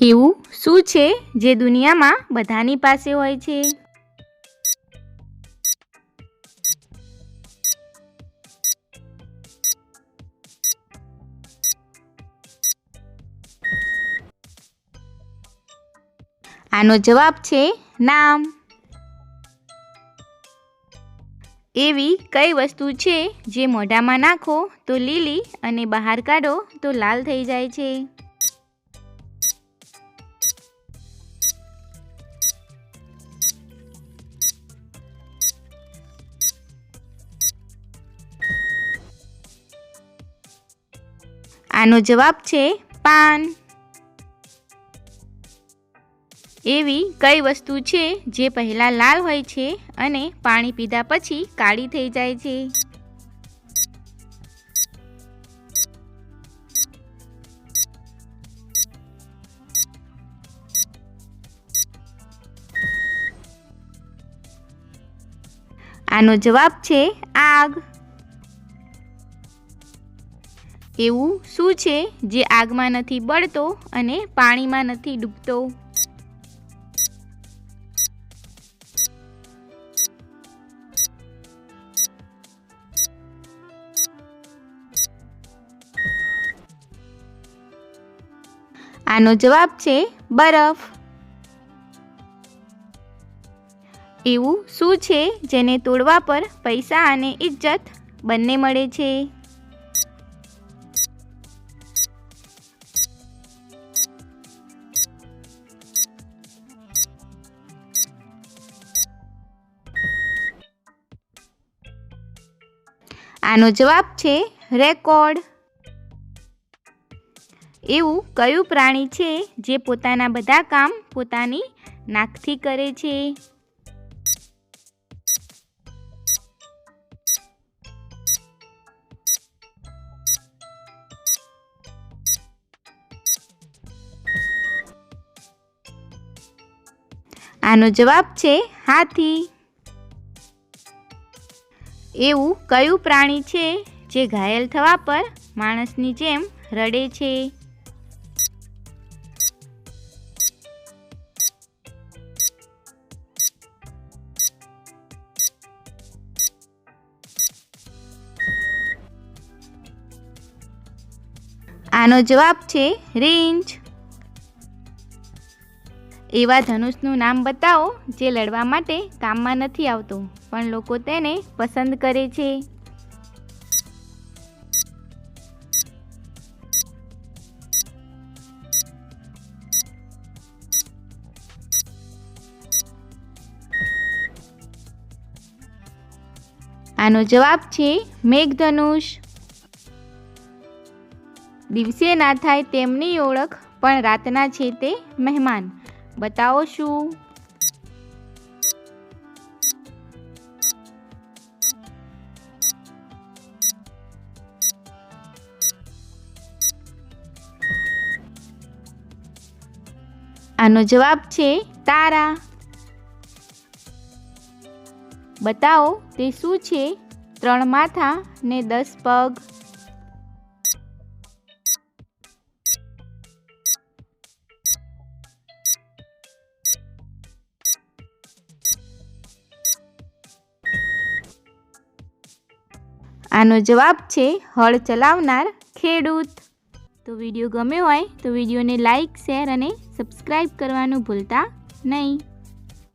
એવું શું છે જે દુનિયામાં બધાની પાસે હોય છે? આનો જવાબ છે નામ. એવી કઈ વસ્તુ છે જે મોઢામાં નાખો તો લીલી અને બહાર કાઢો તો લાલ થઈ જાય છે. આનો જવાબ છે પાન. એવી કઈ વસ્તુ છે જે પહેલાં લાલ હોય છે અને પાણી પીધા પછી કાળી થઈ જાય છે? આનો જવાબ છે આગ. એવું શું છે જે આગમાં નથી બળતો અને પાણીમાં નથી ડૂબતો? આનો જવાબ છે બરફ. એવું શું છે જેને તોડવા પર પૈસા અને ઇજ્જત બંને મળે છે? આનો જવાબ છે રેકોર્ડ. એવું કયું પ્રાણી છે જે પોતાના બધા કામ પોતાની નાકથી કરે છે? આનો જવાબ છે હાથી. એવું કયું પ્રાણી છે જે ઘાયલ થવા પર માણસની જેમ રડે છે? આનો જવાબ છે રેન્જ. એવા ધનુષનું નામ બતાવો જે લડવા માટે કામમાં નથી આવતું, પણ લોકો તેને પસંદ કરે છે. આનો જવાબ છે મેઘધનુષ. દિવસે ના થાય તેમની ઓળખ, પણ રાતના છે તે મહેમાન. બતાવો શું? આનો જવાબ છે તારા. બતાવો, તે શું છે? ત્રણ માથા ને દસ પગ. આનો જવાબ છે હળ ચલાવનાર ખેડૂત. તો વીડિયો ગમ્યો હોય તો વિડીયોને લાઈક, શેર અને સબસ્ક્રાઈબ કરવાનું ભૂલતા નહીં.